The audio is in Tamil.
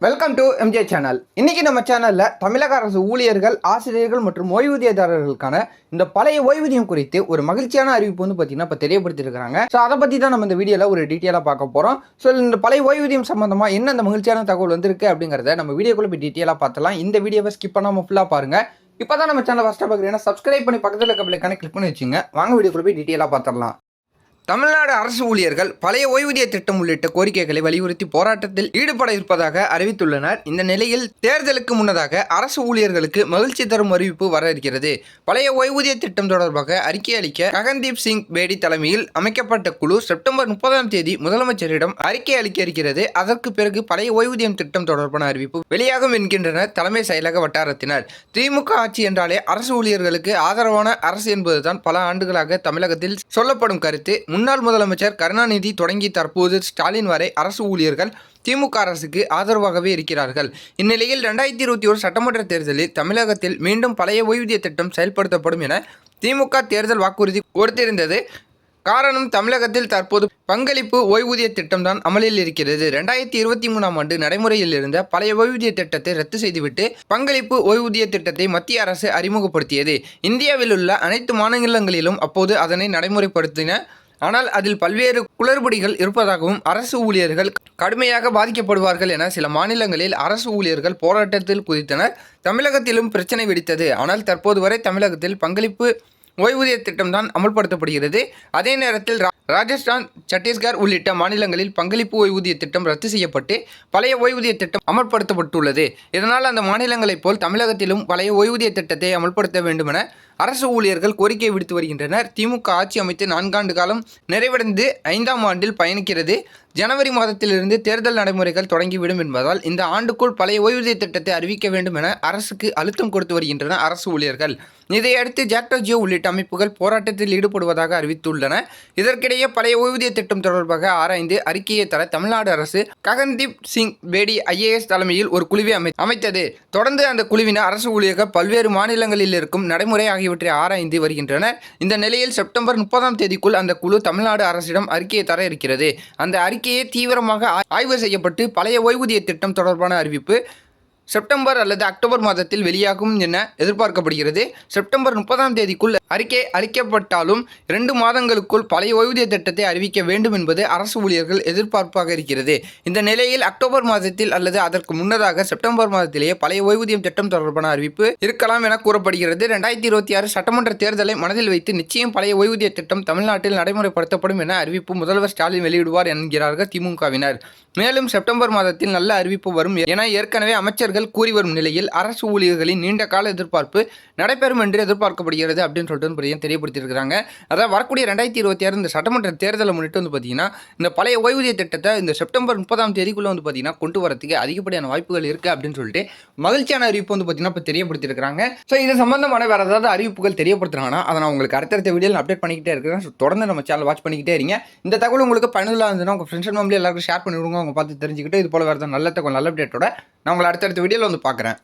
வெல்கம் டு எம்ஜே சேனல் இன்றைக்கி நம்ம சேனலில் தமிழக அரசு ஊழியர்கள் ஆசிரியர்கள் மற்றும் ஓய்வூதியதாரர்களுக்கான இந்த பழைய ஓய்வூதியம் குறித்து ஒரு மகிழ்ச்சியான அறிவிப்பு வந்து பார்த்தீங்கன்னா இப்போ தெரியப்படுத்திருக்காங்க ஸோ அதை பற்றி தான் நம்ம இந்த வீடியோவில் ஒரு டீட்டெயிலாக பார்க்க போகிறோம் ஸோ இந்த பழைய ஓய்வூதியம் சம்மந்தமாக என்ன அந்த மகிழ்ச்சியான தகவல் வந்திருக்கு அப்படிங்கிறத நம்ம வீடியோக்குள்ளே போய் டீட்டெயிலாக பார்த்தலாம் இந்த வீடியோவை ஸ்கிப் பண்ணாமல் ஃபுல்லாக பாருங்கள் இப்போ தான் நம்ம சேனல் ஃபஸ்ட்டாக பார்க்குறீங்கன்னா சப்ஸ்கிரைப் பண்ணி பக்கத்தில் இருக்க பிள்ளைக்கான கிளிக் பண்ணி வச்சுங்க வாங்க வீடியோக்குள்ளே போய் டீட்டெயிலாக பார்த்துடலாம். தமிழ்நாடு அரசு ஊழியர்கள் பழைய ஓய்வூதிய திட்டம் உள்ளிட்ட கோரிக்கைகளை வலியுறுத்தி போராட்டத்தில் ஈடுபட இருப்பதாக அறிவித்துள்ளனர். இந்த நிலையில் தேர்தலுக்கு முன்னதாக அரசு ஊழியர்களுக்கு மகிழ்ச்சி தரும் அறிவிப்பு வர இருக்கிறது. பழைய ஓய்வூதிய திட்டம் தொடர்பாக அறிக்கை அளிக்க ககன்தீப் சிங் பேடி தலைமையில் அமைக்கப்பட்ட குழு செப்டம்பர் முப்பதாம் தேதி முதலமைச்சரிடம் அறிக்கை அளிக்க இருக்கிறது. அதற்கு பிறகு பழைய ஓய்வூதியம் திட்டம் தொடர்பான அறிவிப்பு வெளியாகும் என்கின்றனர் தலைமை செயலக வட்டாரத்தினர். திமுக ஆட்சி என்றாலே அரசு ஊழியர்களுக்கு ஆதரவான அரசு என்பதுதான் பல ஆண்டுகளாக தமிழகத்தில் சொல்லப்படும் கருத்து. முன்னாள் முதலமைச்சர் கருணாநிதி தொடங்கி தற்போது ஸ்டாலின் வரை அரசு ஊழியர்கள் திமுக அரசுக்கு ஆதரவாகவே இருக்கிறார்கள். இந்நிலையில் ரெண்டாயிரத்தி இருபத்தி ஒரு சட்டமன்ற தேர்தலில் தமிழகத்தில் மீண்டும் பழைய ஓய்வூதிய திட்டம் செயல்படுத்தப்படும் என திமுக தேர்தல் வாக்குறுதி கொடுத்திருந்தது. காரணம் தமிழகத்தில் தற்போது பங்களிப்பு ஓய்வூதிய திட்டம்தான் அமலில் இருக்கிறது. ரெண்டாயிரத்தி இருபத்தி மூணாம் ஆண்டு நடைமுறையில் இருந்த பழைய ஓய்வூதிய திட்டத்தை ரத்து செய்துவிட்டு பங்களிப்பு ஓய்வூதிய திட்டத்தை மத்திய அரசு அறிமுகப்படுத்தியது. இந்தியாவில் உள்ள அனைத்து மாநிலங்களிலும் அப்போது அதனை நடைமுறைப்படுத்தின ஆனால் அதில் பல்வேறு குளறுபடிகள் இருப்பதாகவும் அரசு ஊழியர்கள் கடுமையாக பாதிக்கப்படுவார்கள் என சில மாநிலங்களில் அரசு ஊழியர்கள் போராட்டத்தில் குதித்தனர். தமிழகத்திலும் பிரச்சனை வெடித்தது. ஆனால் தற்போது வரை தமிழகத்தில் பங்களிப்பு ஓய்வூதிய திட்டம்தான் அமல்படுத்தப்படுகிறது. அதே நேரத்தில் ராஜஸ்தான் சத்தீஸ்கர் உள்ளிட்ட மாநிலங்களில் பங்களிப்பு ஓய்வூதிய திட்டம் ரத்து செய்யப்பட்டு பழைய ஓய்வூதிய திட்டம் அமல்படுத்தப்பட்டுள்ளது. இதனால் அந்த மாநிலங்களைப் போல் தமிழகத்திலும் பழைய ஓய்வூதிய திட்டத்தை அமல்படுத்த வேண்டுமென அரசு ஊழியர்கள் கோரிக்கை விடுத்து வருகின்றனர். திமுக ஆட்சி அமைத்து நான்காண்டு காலம் நிறைவடைந்து ஐந்தாம் ஆண்டில் பயணிக்கிறது. ஜனவரி மாதத்திலிருந்து தேர்தல் நடைமுறைகள் தொடங்கிவிடும் என்பதால் இந்த ஆண்டுக்குள் பழைய ஓய்வூதிய திட்டத்தை அறிவிக்க வேண்டும் என அரசுக்கு அழுத்தம் கொடுத்து வருகின்றன அரசு ஊழியர்கள். இதையடுத்து ஜாக்டோஜியோ உள்ளிட்ட அமைப்புகள் போராட்டத்தில் ஈடுபடுவதாக அறிவித்துள்ளன. இதற்கிடையே பழைய ஓய்வூதிய திட்டம் தொடர்பாக ஆராய்ந்து அறிக்கையை தர தமிழ்நாடு அரசு ககன்தீப் சிங் பேடி ஐஏஎஸ் தலைமையில் ஒரு குழுவை அமை அமைத்தது. தொடர்ந்து அந்த குழுவினர் அரசு ஊழியர்கள் பல்வேறு மாநிலங்களில் இருக்கும் நடைமுறை ஆகியவற்றை ஆராய்ந்து வருகின்றனர். இந்த நிலையில் செப்டம்பர் முப்பதாம் தேதிக்குள் அந்த குழு தமிழ்நாடு அரசிடம் அறிக்கையை தர இருக்கிறது. அந்த அறிக்கையை தீவிரமாக ஆய்வு செய்யப்பட்டு பழைய ஓய்வூதிய திட்டம் தொடர்பான அறிவிப்பு செப்டம்பர் அல்லது அக்டோபர் மாதத்தில் வெளியாகும் என எதிர்பார்க்கப்படுகிறது. செப்டம்பர் முப்பதாம் தேதிக்குள் அறிக்கை அளிக்கப்பட்டாலும் இரண்டு மாதங்களுக்குள் பழைய ஓய்வூதிய திட்டத்தை அறிவிக்க வேண்டும் என்பது அரசு ஊழியர்கள் எதிர்பார்ப்பாக இருக்கிறது. இந்த நிலையில் அக்டோபர் மாதத்தில் அல்லது அதற்கு முன்னதாக செப்டம்பர் மாதத்திலேயே பழைய ஓய்வூதியம் திட்டம் தொடர்பான அறிவிப்பு இருக்கலாம் என கூறப்படுகிறது. ரெண்டாயிரத்தி இருபத்தி ஆறு சட்டமன்ற தேர்தலை மனதில் வைத்து நிச்சயம் பழைய ஓய்வூதிய திட்டம் தமிழ்நாட்டில் நடைமுறைப்படுத்தப்படும் என அறிவிப்பு முதல்வர் ஸ்டாலின் வெளியிடுவார் என்கிறார்கள் திமுகவினர். மேலும் செப்டம்பர் மாதத்தில் நல்ல அறிவிப்பு வரும் என ஏற்கனவே அமைச்சர்கள் கூறி வரும் நிலையில் அரசு ஊழியர்களின் நீண்ட கால எதிர்பார்ப்பு நடைபெறும் என்று எதிர்பார்க்கப்படுகிறது அப்படின்னு சொல்லிட்டு வந்து பார்த்தீங்கன்னா தெரியப்படுத்தியிருக்கிறாங்க. அதாவது வரக்கூடிய ரெண்டாயிரத்தி இருபத்தி ஆறு இந்த சட்டமன்ற தேர்தலை முன்னிட்டு வந்து பார்த்தீங்கன்னா இந்த பழைய ஓய்வூதிய திட்டத்தை இந்த செப்டம்பர் முப்பதாம் தேதிக்குள்ளே வந்து பார்த்தீங்கன்னா கொண்டு வரதுக்கு அதிகப்படியான வாய்ப்புகள் இருக்குது அப்படின்னு சொல்லிட்டு மகிழ்ச்சியான அறிவிப்பு வந்து பார்த்தீங்கன்னா இப்போ தெரியப்படுத்தியிருக்கிறாங்க. ஸோ இது சம்பந்தமான வேறு ஏதாவது அறிவிப்புகள் தெரியப்படுத்துறாங்கன்னா அதை நான் உங்களுக்கு அடுத்தடுத்த வீடியோவில் அப்டேட் பண்ணிக்கிட்டே இருக்கிறேன். தொடர்ந்து நம்ம சேனல் வாட்ச் பண்ணிக்கிட்டே இருங்க. இந்த தகவல் உங்களுக்கு பயனுள்ளதாக இருந்ததுன்னா உங்கள் ஃப்ரெண்ட்ஸ் அண்ட் ஃபேமிலி எல்லாருக்கும் ஷேர் பண்ணிவிடுங்க. அவங்க பார்த்து தெரிஞ்சுக்கிட்டு இது போல் வேறு ஏதாவது நல்ல தகவல் நல்ல அப்டேட்டோட நான் உங்களை அடுத்தடுத்த வீடியோவில் வந்து பார்க்குறேன்.